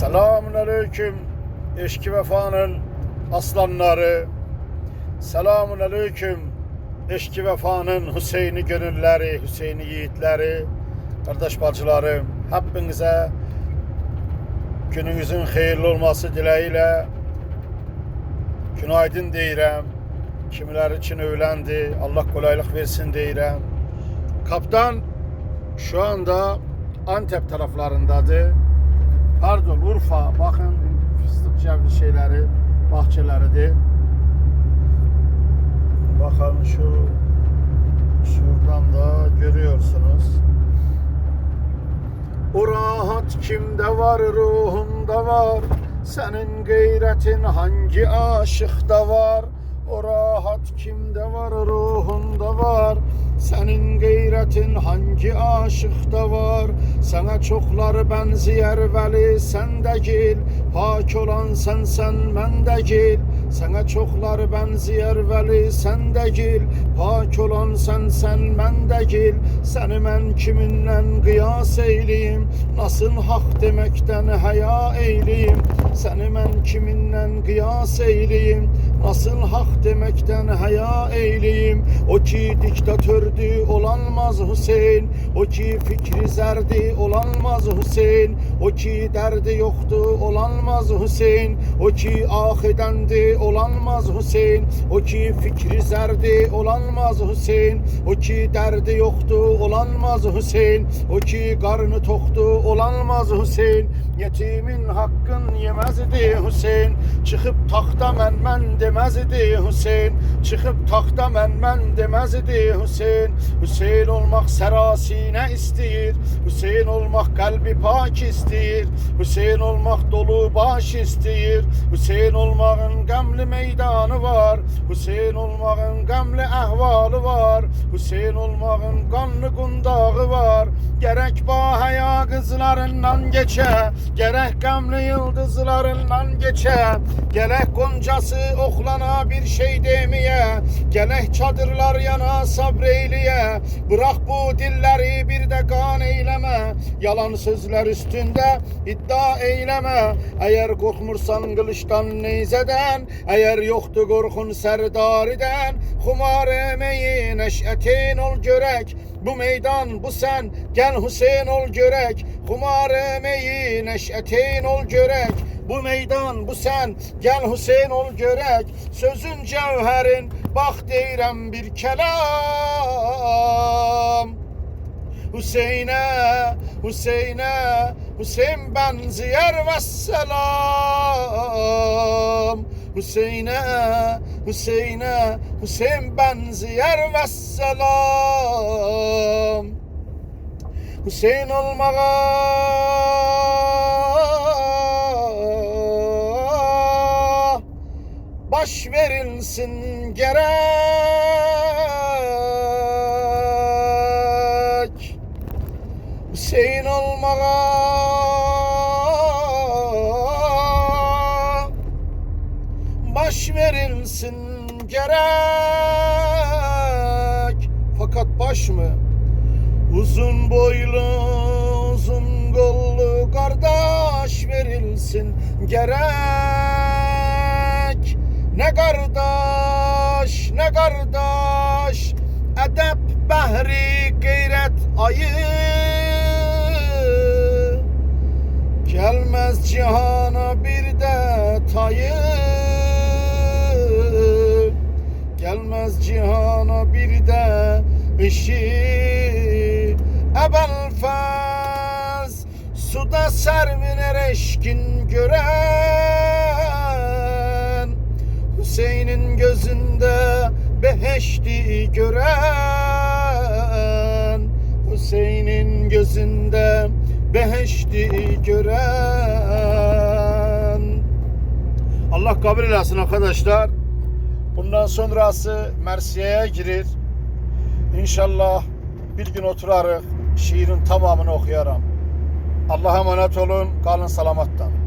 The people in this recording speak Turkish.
Selamun aleyküm eşki vefanın aslanları. Selamun aleyküm eşki vefanın Hüseyin'i gönülleri, Hüseyin'i yiğitleri, kardeş bacılarım. Hepinize gününüzün hayırlı olması dileğiyle günaydın deyirəm. Kimiler için öğlendi. Allah kolaylık versin deyirəm. Kaptan şu anda Antep taraflarındadır. Pardon Urfa. Bakın fıstık cevli şeyleri, bahçeleridir. Bakın şu şuradan da görüyorsunuz. O rahat kimde var ruhumda var Senin gayretin hangi aşıkta var O rahat kimde var ruhunda var Senin gayretin hangi aşıkta var? Sana çokları benziyer veli sen de gel. Pak olan de gel. Sana çokları benziyer veli sen de gel. Pak olan ben de gel. Seni ben kiminle kıyas eyleyim? Nasıl hak demekten haya eyleyim? Seni ben kiminle kıyas eyleyim Nasıl hak demekten haya eyleyim. O ki diktatördü olanmaz Hüseyin. O ki fikri zerdi olanmaz Hüseyin. O ki derdi yoktu olanmaz Hüseyin. O ki ahidendi olanmaz Hüseyin. O ki fikri zerdi olanmaz Hüseyin. O ki derdi yoktu olanmaz Hüseyin. O ki karnı toktu olanmaz Hüseyin. Yetimin hakkın yemezdi Hüseyin. Çıkıp tahta men men demezdi Hüseyin. Çıkıp tahta men men demezdi Hüseyin. Hüseyin olmak serasine isteyir Hüseyin olmak kalbi pak isteyir Hüseyin olmak dolu baş isteyir Hüseyin olmağın gamlı meydanı var Hüseyin olmağın gamlı ehvalı var Hüseyin olmağın kanlı kundağı var. Gerek bahaya kızlarından geçe Gerek gamlı yıldızlarından geçe Gerek goncası oklana bir şey demeye Gerek çadırlar yana sabreyliye Bırak bu dilleri bir de kan eyleme Yalan sözler üstünde iddia eyleme Eğer korkmursan kılıçtan neyzeden Eğer yoktu korkun serdariden Kumar emeği neşetin ol görek. Bu meydan bu sen gel Hüseyin ol görek. Kumar emeği neşetin ol görek. Bu meydan bu sen gel Hüseyin ol görek. Sözün cevherin bak deyirəm bir kelam Hüseyin'e, Hüseyin'e, Hüseyin benziyer ve selam. Hüseyin'e, Hüseyin'e, Hüseyin benziyer ve selam. Hüseyin olmağa baş verilsin gerek. Hüseyin olmağa baş verilsin gerek. Fakat baş mı? Uzun boylu, uzun kollu kardeş verilsin gerek. Ne kardeş, ne kardeş, edep behri gayret ayı. Cihana bir de tayı Gelmez cihana bir de işi. Ebel fez Suda serviner eşkin gören. Hüseyin'in gözünde beheşti gören. Hüseyin'in gözünde beheşti gören Allah kabul eylesin arkadaşlar. Bundan sonrası Mersiye'ye girir. İnşallah bir gün oturarıq, şiirin tamamını okuyaram. Allah'a emanet olun, kalın salamattan.